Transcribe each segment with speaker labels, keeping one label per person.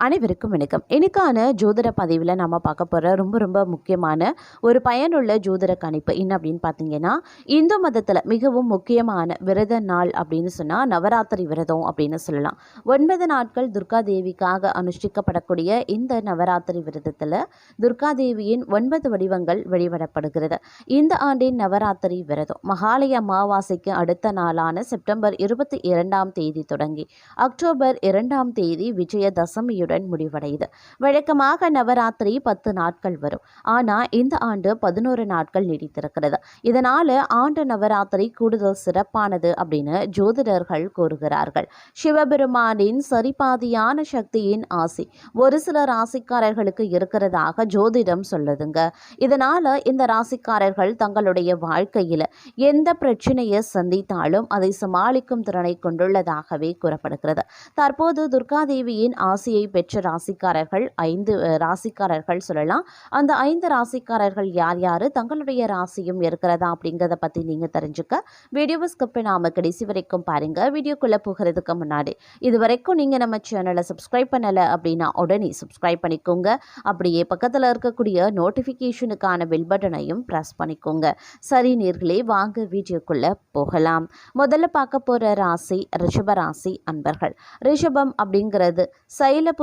Speaker 1: அனைவருக்கும் வணக்கம். எனக்கான ஜோதிட பதிவில் நம்ம பார்க்க போகிற ரொம்ப ரொம்ப முக்கியமான ஒரு பயனுள்ள ஜோதிட கணிப்பு என்ன அப்படின்னு பார்த்தீங்கன்னா இந்து மதத்தில் மிகவும் முக்கியமான விரத நாள் அப்படின்னு சொன்னால் நவராத்திரி விரதம் அப்படின்னு சொல்லலாம். ஒன்பது நாட்கள் துர்கா தேவிக்காக அனுஷ்டிக்கப்படக்கூடிய இந்த நவராத்திரி விரதத்தில் துர்கா தேவியின் ஒன்பது வடிவங்கள் வெளிவிடப்படுகிறது இந்த ஆண்டின் நவராத்திரி விரதம் மகாலய அமாவாசைக்கு அடுத்த நாளான செப்டம்பர் இருபத்தி இரண்டாம் தேதி தொடங்கி அக்டோபர் இரண்டாம் தேதி விஜயதசமியுடன் முடிவடையுது. வழக்கமாக நவராத்திரி பத்து நாட்கள் வரும். ஆனால் இந்த ஆண்டு பதினோரு நாட்கள் நீடித்திருக்கிறது. இதனால ஆண்டு நவராத்திரி கூடுதல் சிறப்பானது அப்படின்னு ஜோதிடர்கள் கூறுகிறார்கள். சிவபெருமானின் சரிபாதியான சக்தியின் ஆசி ஒரு சில ராசிக்காரர்களுக்கு இருக்கிறதாக ஜோதிடம் சொல்லுதுங்க. இதனால இந்த ராசிக்காரர்கள் தங்களுடைய வாழ்க்கையில எந்த பிரச்சனையை சந்தித்தாலும் அதை சமாளிக்கும் திறனை கொண்டுள்ளதாகவே கூறப்படுகிறது. தற்போது துர்காதேவியின் ஆசியை பெற்ற ராசிக்காரர்கள் ஐந்து ராசிக்காரர்கள் சொல்லலாம். அந்த ஐந்து ராசிக்காரர்கள் யார் யார்? தங்களுடைய ராசியும் இருக்கிறதா அப்படிங்கிறத பற்றி நீங்கள் தெரிஞ்சுக்க. வீடியோவை ஸ்கிப் நாம் கடைசி வரைக்கும் பாருங்கள் வீடியோக்குள்ளே போகிறதுக்கு முன்னாடி இது வரைக்கும் நீங்கள் நம்ம சேனலை சப்ஸ்கிரைப் பண்ணலை அப்படின்னா உடனே சப்ஸ்கிரைப் பண்ணிக்கோங்க. அப்படியே பக்கத்தில் இருக்கக்கூடிய நோட்டிஃபிகேஷனுக்கான பெல் பட்டனையும் ப்ரெஸ் பண்ணிக்கோங்க. சரி நேர்களே வாங்க வீடியோக்குள்ளே போகலாம். முதல்ல பார்க்க போகிற ராசி ரிஷப ராசி அன்பர்கள். ரிஷபம் அப்படிங்கிறது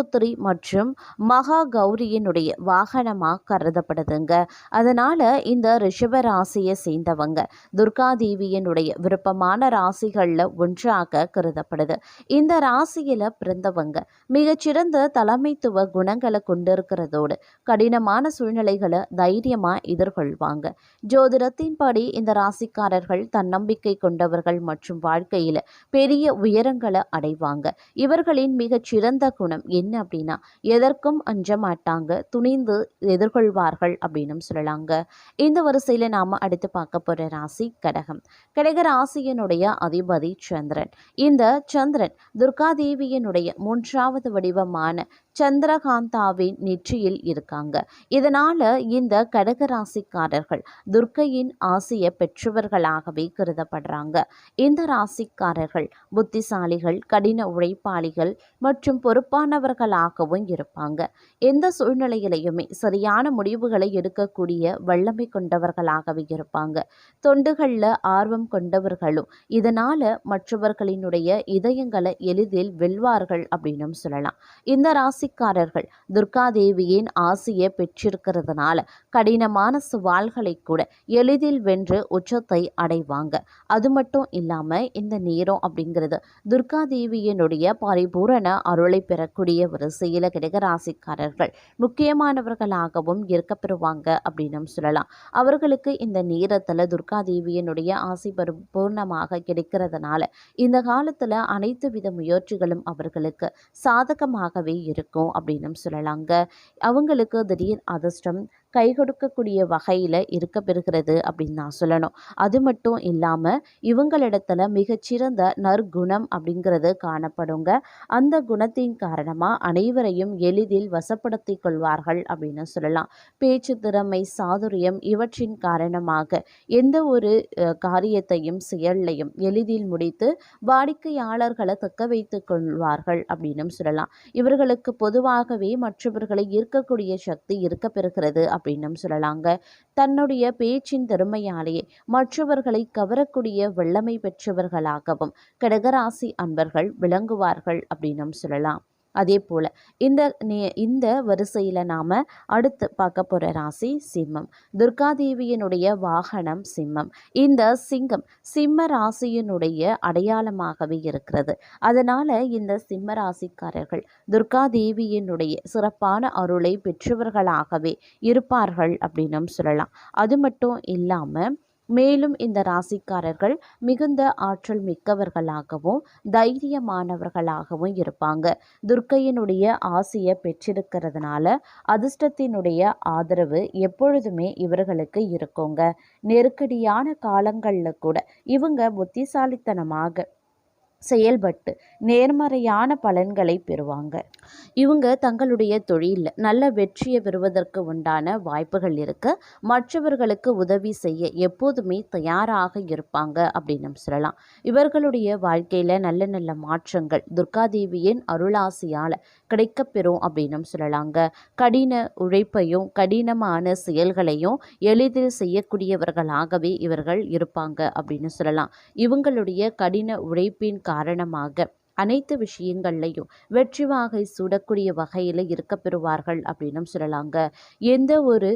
Speaker 1: சைலபுத்திரி மற்றும் மகா கௌரியினுடைய வாகனமாக கருதப்படுதுங்க. அதனால் இந்த ரிஷப ராசியை சேர்ந்தவங்க துர்காதேவியினுடைய விருப்பமான ராசிகளில் ஒன்றாக கருதப்படுது. இந்த ராசியில் பிறந்தவங்க மிகச்சிறந்த தலைமைத்துவ குணங்களை கொண்டிருக்கிறதோடு கடினமான சூழ்நிலைகளை தைரியமாக எதிர்கொள்வாங்க. ஜோதிடத்தின்படி இந்த ராசிக்காரர்கள் தன்னம்பிக்கை கொண்டவர்கள் மற்றும் வாழ்க்கையில் பெரிய உயரங்களை அடைவாங்க. இவர்களின் மிகச்சிறந்த குணம் என்ன? என்ன அப்படின்னா எதற்கும் அஞ்ச மாட்டாங்க துணிந்து எதிர்கொள்வார்கள் அப்படின்னு சொல்லலாங்க. இந்த வரிசையில் நாம் அடுத்து பார்க்க போகிற ராசி கடகம். கடக ராசியினுடைய அதிபதி சந்திரன். இந்த சந்திரன் துர்காதேவியினுடைய மூன்றாவது வடிவமான சந்திரகாந்தாவின் நெற்றியில் இருக்காங்க. இதனால் இந்த கடக ராசிக்காரர்கள் துர்க்கையின் ஆசையை பெற்றவர்களாகவே கருதப்படுறாங்க. இந்த ராசிக்காரர்கள் புத்திசாலிகள் கடின உழைப்பாளிகள் மற்றும் பொறுப்பானவர்கள் பொறுப்பானவர்களாகவும் இருப்பாங்க. எந்த சூழ்நிலையிலையுமே சரியான முடிவுகளை எடுக்கக்கூடிய வல்லமை கொண்டவர்களாகவே இருப்பாங்க. தொண்டுகளில் ஆர்வம் கொண்டவர்களும் இதனால் மற்றவர்களினுடைய இதயங்களை எளிதில் வெல்வார்கள் அப்படின்னும் சொல்லலாம். இந்த ராசிக்காரர்கள் துர்காதேவியின் ஆசையை பெற்றிருக்கிறதுனால கடினமான சவால்களை கூட எளிதில் வென்று உச்சத்தை அடைவாங்க. அது மட்டும் இல்லாமல் இந்த நேரம் அப்படிங்கிறது துர்காதேவியினுடைய பரிபூரண அருளை பெறக்கூடிய வரிசையில் கிடைக்க ராசிக்காரர்கள் முக்கியமானவர்களாகவும் இருக்கப்பெறுவாங்க அப்படின்னு சொல்லலாம். அவர்களுக்கு இந்த நேரத்தில் துர்காதேவியினுடைய ஆசை பூர்ணமாக கிடைக்கிறதுனால இந்த காலத்தில் அனைத்து வித முயற்சிகளும் அவர்களுக்கு சாதகமாகவே இருக்கும் அப்படின்னு சொல்லலாங்க. அவங்களுக்கு திடீர் அதிர்ஷ்டம் கை கொடுக்கக்கூடிய வகையில் இருக்க பெறுகிறது அப்படின்னு நான் சொல்லணும். அது மட்டும் இல்லாமல் இவங்களிடத்துல மிகச்சிறந்த நற்குணம் அப்படிங்கிறது காணப்படுங்க. அந்த குணத்தின் காரணமாக அனைவரையும் எளிதில் வசப்படுத்தி கொள்வார்கள் அப்படின்னு சொல்லலாம். பேச்சு திறமை சாதுரியம் இவற்றின் காரணமாக எந்த ஒரு காரியத்தையும் செயல்லையும் எளிதில் முடித்து வாடிக்கையாளர்களை தக்க வைத்து கொள்வார்கள் அப்படின்னு சொல்லலாம். இவர்களுக்கு பொதுவாகவே மற்றவர்களை ஈர்க்கக்கூடிய சக்தி இருக்க பெறுகிறது அப்படின்னும் சொல்லலாங்க. தன்னுடைய பேச்சின் திறமையாலேயே மற்றவர்களை கவரக்கூடிய வல்லமை பெற்றவர்களாகவும் கடகராசி அன்பர்கள் விளங்குவார்கள் அப்படின்னும் சொல்லலாம். அதே போல் இந்த இந்த வரிசையில் நாம் அடுத்து பார்க்க போகிற ராசி சிம்மம். துர்காதேவியினுடைய வாகனம் சிம்மம். இந்த சிங்கம் சிம்ம ராசியினுடைய அடையாளமாகவே இருக்கிறது. அதனால் இந்த சிம்ம ராசிக்காரர்கள் துர்காதேவியினுடைய சிறப்பான அருளை பெற்றவர்களாகவே இருப்பார்கள் அப்படின்னும் சொல்லலாம். அது மட்டும் இல்லாமல் மேலும் இந்த ராசிக்காரர்கள் மிகுந்த ஆற்றல் மிக்கவர்களாகவும் தைரியமானவர்களாகவும் இருப்பாங்க. துர்க்கையினுடைய ஆசையை பெற்றிருக்கிறதுனால அதிர்ஷ்டத்தினுடைய ஆதரவு எப்பொழுதுமே இவர்களுக்கு இருக்குங்க. நெருக்கடியான காலங்களில் கூட இவங்க புத்திசாலித்தனமாக செயல்பட்டு நேர்மறையான பலன்களை பெறுவாங்க. இவங்க தங்களுடைய தொழிலில் நல்ல வெற்றியை பெறுவதற்கு உண்டான வாய்ப்புகள் இருக்க. மற்றவர்களுக்கு உதவி செய்ய எப்போதுமே தயாராக இருப்பாங்க அப்படின்னு சொல்லலாம். இவர்களுடைய வாழ்க்கையில் நல்ல நல்ல மாற்றங்கள் துர்காதேவியின் அருளாசியால் கிடைக்கப்பெறும் அப்படின்னும் சொல்லலாங்க. கடின உழைப்பையும் கடினமான செயல்களையும் எளிதில் செய்யக்கூடியவர்களாகவே இவர்கள் இருப்பாங்க அப்படின்னு சொல்லலாம். இவங்களுடைய கடின உழைப்பின் காரணமாக. அனைத்து விஷயங்கள்லையும் வெற்றி வாகை சூடக்கூடிய வகையில் இருக்க பெறுவார்கள் அப்படின்னும் சொல்லலாங்க. எந்த ஒரு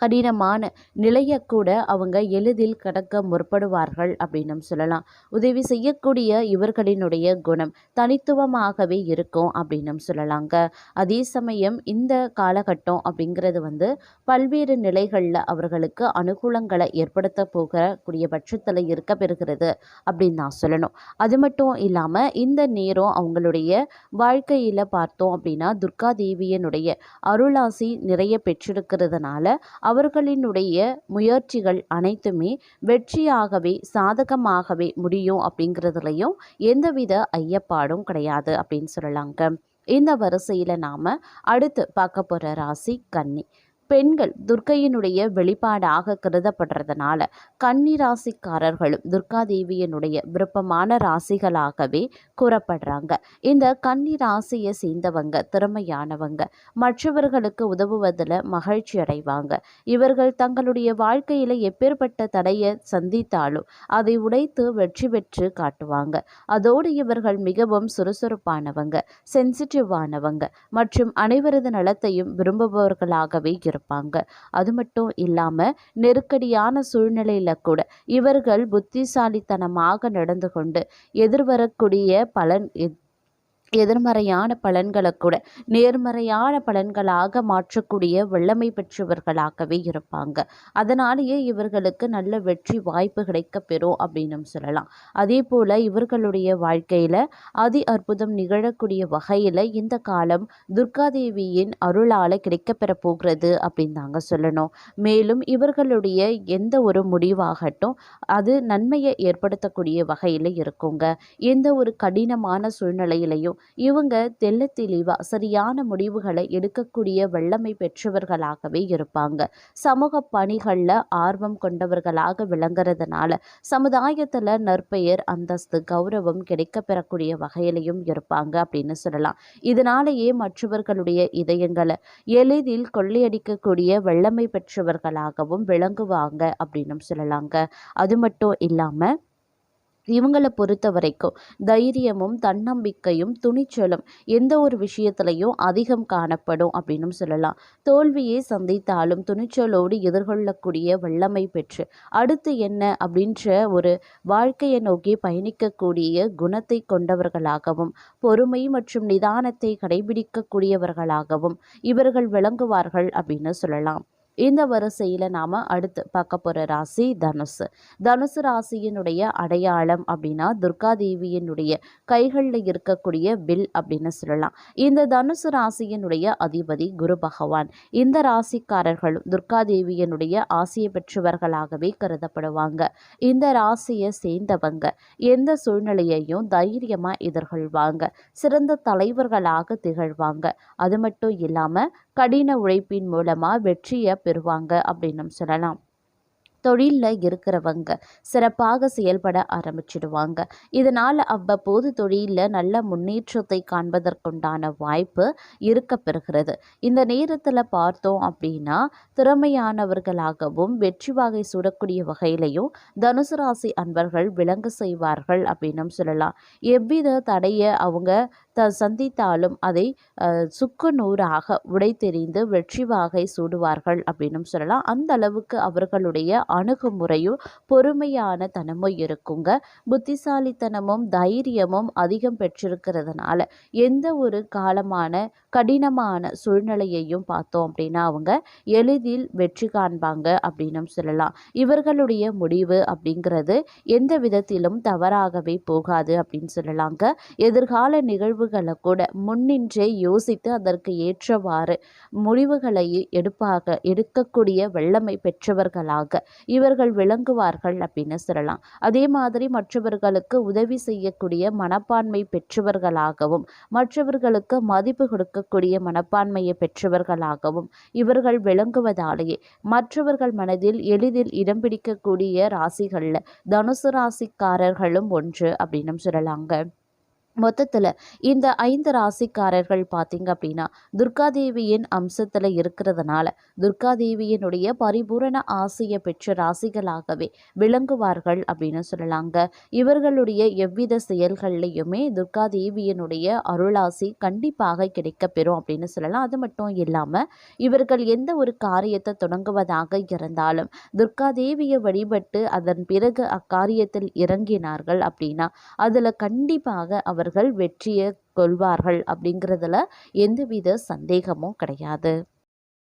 Speaker 1: கடினமான நிலையை கூட அவங்க எளிதில் கடக்க முற்படுவார்கள் அப்படின்னும் சொல்லலாம். உதவி செய்யக்கூடிய இவர்களினுடைய குணம் தனித்துவமாகவே இருக்கும் அப்படின்னும் சொல்லலாங்க. அதே சமயம் இந்த காலகட்டம் அப்படிங்கிறது வந்து பல்வேறு நிலைகளில் அவர்களுக்கு அனுகூலங்களை ஏற்படுத்த போகக்கூடிய பட்சத்தில் இருக்க பெறுகிறது அப்படின்னு நான் சொல்லணும். அது மட்டும் இல்லாமல் இந்த நேரம் அவங்களுடைய வாழ்க்கையில் பார்த்தோம் அப்படின்னா துர்கா தேவியனுடைய அருளாசி நிறைய பெற்றிருக்கிறதுனால அவர்களினுடைய முயற்சிகள் அனைத்துமே வெற்றியாகவே சாதகமாகவே முடியும் அப்படிங்கிறதுலையும் எந்தவித ஐயப்பாடும் கிடையாது அப்படின்னு சொல்லலாங்க. இந்த வரிசையில் நாம் அடுத்து பார்க்க போகிற ராசி கன்னி. பெண்கள் துர்க்கையினுடைய வெளிப்பாடாக கருதப்படுறதுனால கன்னி ராசிக்காரர்களும் துர்கா தேவியினுடைய விருப்பமான ராசிகளாகவே கூறப்படுறாங்க. இந்த கன்னி ராசியை சேர்ந்தவங்க திறமையானவங்க மற்றவர்களுக்கு உதவுவதில் மகிழ்ச்சி அடைவாங்க. இவர்கள் தங்களுடைய வாழ்க்கையில் எப்பேற்பட்ட தடையை சந்தித்தாலும் அதை உடைத்து வெற்றி பெற்று காட்டுவாங்க. அதோடு இவர்கள் மிகவும் சுறுசுறுப்பானவங்க சென்சிட்டிவானவங்க மற்றும் அனைவரது நலத்தையும் விரும்புபவர்களாகவே இருப்பாங்க இருப்பாங்க. அது மட்டும் இல்லாமல் நெருக்கடியான சூழ்நிலையில் கூட இவர்கள் புத்திசாலித்தனமாக நடந்து கொண்டு எதிர்வரக்கூடிய பலன் எதிர்மறையான பலன்களை கூட நேர்மறையான பலன்களாக மாற்றக்கூடிய வல்லமை பெற்றவர்களாகவே இருப்பாங்க. அதனாலேயே இவர்களுக்கு நல்ல வெற்றி வாய்ப்பு கிடைக்க பெறும் அப்படின்னு சொல்லலாம். அதே போல் இவர்களுடைய வாழ்க்கையில் அதி அற்புதம் நிகழக்கூடிய வகையில் இந்த காலம் துர்காதேவியின் அருளால் கிடைக்கப்பெற போகிறது அப்படின்னு தாங்க சொல்லணும். மேலும் இவர்களுடைய எந்த ஒரு முடிவாகட்டும் அது நன்மையை ஏற்படுத்தக்கூடிய வகையில் இருக்குங்க. எந்த ஒரு கடினமான சூழ்நிலையிலையும் இவங்க தெல்ல தெளிவாக சரியான முடிவுகளை எடுக்கக்கூடிய வல்லமை பெற்றவர்களாகவே இருப்பாங்க. சமூக பணிகளில் ஆர்வம் கொண்டவர்களாக விளங்குறதுனால சமுதாயத்தில் நற்பெயர் அந்தஸ்து கௌரவம் கிடைக்க பெறக்கூடிய வகையிலையும் இருப்பாங்க அப்படின்னு சொல்லலாம். இதனாலேயே மற்றவர்களுடைய இதயங்களை எளிதில் கொள்ளையடிக்கக்கூடிய வல்லமை பெற்றவர்களாகவும் விளங்குவாங்க அப்படின்னு சொல்லலாங்க. அது மட்டும் இல்லாமல் இவங்களை பொறுத்த வரைக்கும் தைரியமும் தன்னம்பிக்கையும் துணிச்சலும் எந்த ஒரு விஷயத்துலையும் அதிகம் காணப்படும் அப்படின்னு சொல்லலாம். தோல்வியை சந்தித்தாலும் துணிச்சலோடு எதிர்கொள்ளக்கூடிய வல்லமை பெற்று அடுத்து என்ன அப்படின்ற ஒரு வாழ்க்கையை நோக்கி பயணிக்கக்கூடிய குணத்தை கொண்டவர்களாகவும் பொறுமை மற்றும் நிதானத்தை கடைபிடிக்கக்கூடியவர்களாகவும் இவர்கள் விளங்குவார்கள் அப்படின்னு சொல்லலாம். இந்த வரிசையில் நாம் அடுத்து பார்க்க போகிற ராசி தனுசு. தனுசு ராசியினுடைய அடையாளம் அப்படின்னா துர்காதேவியினுடைய கைகளில் இருக்கக்கூடிய வில் அப்படின்னு சொல்லலாம். இந்த தனுசு ராசியினுடைய அதிபதி குரு பகவான். இந்த ராசிக்காரர்களும் துர்காதேவியினுடைய ஆசையை பெற்றவர்களாகவே கருதப்படுவாங்க. இந்த ராசியை சேர்ந்தவங்க எந்த சூழ்நிலையையும் தைரியமாக எதிர்கொள்வாங்க. சிறந்த தலைவர்களாக திகழ்வாங்க. அது மட்டும் இல்லாமல் கடின உழைப்பின் மூலமாக வெற்றியை பெறுவாங்க அப்படின்னு சொல்லலாம். தொழிலில் இருக்கிறவங்க சிறப்பாக செயல்பட ஆரம்பிச்சிடுவாங்க. இதனால் அவ்வப்போது தொழிலில் நல்ல முன்னேற்றத்தை காண்பதற்குண்டான வாய்ப்பு இருக்க பெறுகிறது. இந்த நேரத்தில் பார்த்தோம் அப்படின்னா திறமையானவர்களாகவும் வெற்றி வாகை சூடக்கூடிய வகையிலையும் தனுசு ராசி அன்பர்கள் விளங்க செய்வார்கள் அப்படின்னு சொல்லலாம். எவ்வித தடையை அவங்க த சந்தித்தாலும் அதை சுக்கு நூறாக உடைத்தெறிந்து வெற்றி வாகை சூடுவார்கள் அப்படின்னு சொல்லலாம். அந்த அளவுக்கு அவர்களுடைய அணுகுமுறையும் பொறுமையான தனமும் இருக்குங்க. புத்திசாலித்தனமும் தைரியமும் அதிகம் பெற்றிருக்கிறதுனால எந்த ஒரு காலமான கடினமான சூழ்நிலையையும் பார்த்தோம் அப்படின்னா அவங்க எளிதில் வெற்றி காண்பாங்க அப்படின்னு சொல்லலாம். இவர்களுடைய முடிவு அப்படிங்கிறது எந்த விதத்திலும் தவறாகவே போகாது அப்படின்னு சொல்லலாங்க. எதிர்கால நிகழ்வு நிகழ்வுகளை கூட முன்னின்றே யோசித்து அதற்கு ஏற்றவாறு முடிவுகளை எடுப்பாக எடுக்கக்கூடிய வல்லமை பெற்றவர்களாக இவர்கள் விளங்குவார்கள் அப்படின்னு சொல்லலாம். அதே மாதிரி மற்றவர்களுக்கு உதவி செய்யக்கூடிய மனப்பான்மை பெற்றவர்களாகவும் மற்றவர்களுக்கு மதிப்பு கொடுக்கக்கூடிய மனப்பான்மையை பெற்றவர்களாகவும் இவர்கள் விளங்குவதாலேயே மற்றவர்கள் மனதில் எளிதில் இடம் பிடிக்கக்கூடிய ராசிகளில் தனுசு ராசிக்காரர்களும் ஒன்று அப்படின்னு சொல்லலாங்க. மொத்தத்தில் இந்த ஐந்து ராசிக்காரர்கள் பார்த்தீங்க அப்படின்னா துர்காதேவியின் அம்சத்தில் இருக்கிறதுனால துர்காதேவியினுடைய பரிபூரண ஆசையை பெற்ற ராசிகளாகவே விளங்குவார்கள் அப்படின்னு சொல்லலாங்க. இவர்களுடைய எவ்வித செயல்கள்லையுமே துர்காதேவியினுடைய அருளாசி கண்டிப்பாக கிடைக்கப்பெறும் அப்படின்னு சொல்லலாம். அது மட்டும் இல்லாமல் இவர்கள் எந்த ஒரு காரியத்தை தொடங்குவதாக இருந்தாலும் துர்காதேவியை வழிபட்டு அதன் பிறகு அக்காரியத்தில் இறங்கினார்கள் அப்படின்னா அதில் கண்டிப்பாக அவர் அவர்கள் வெற்றியை கொள்வார்கள் அப்படிங்கிறதுல எந்தவித சந்தேகமும் கிடையாது.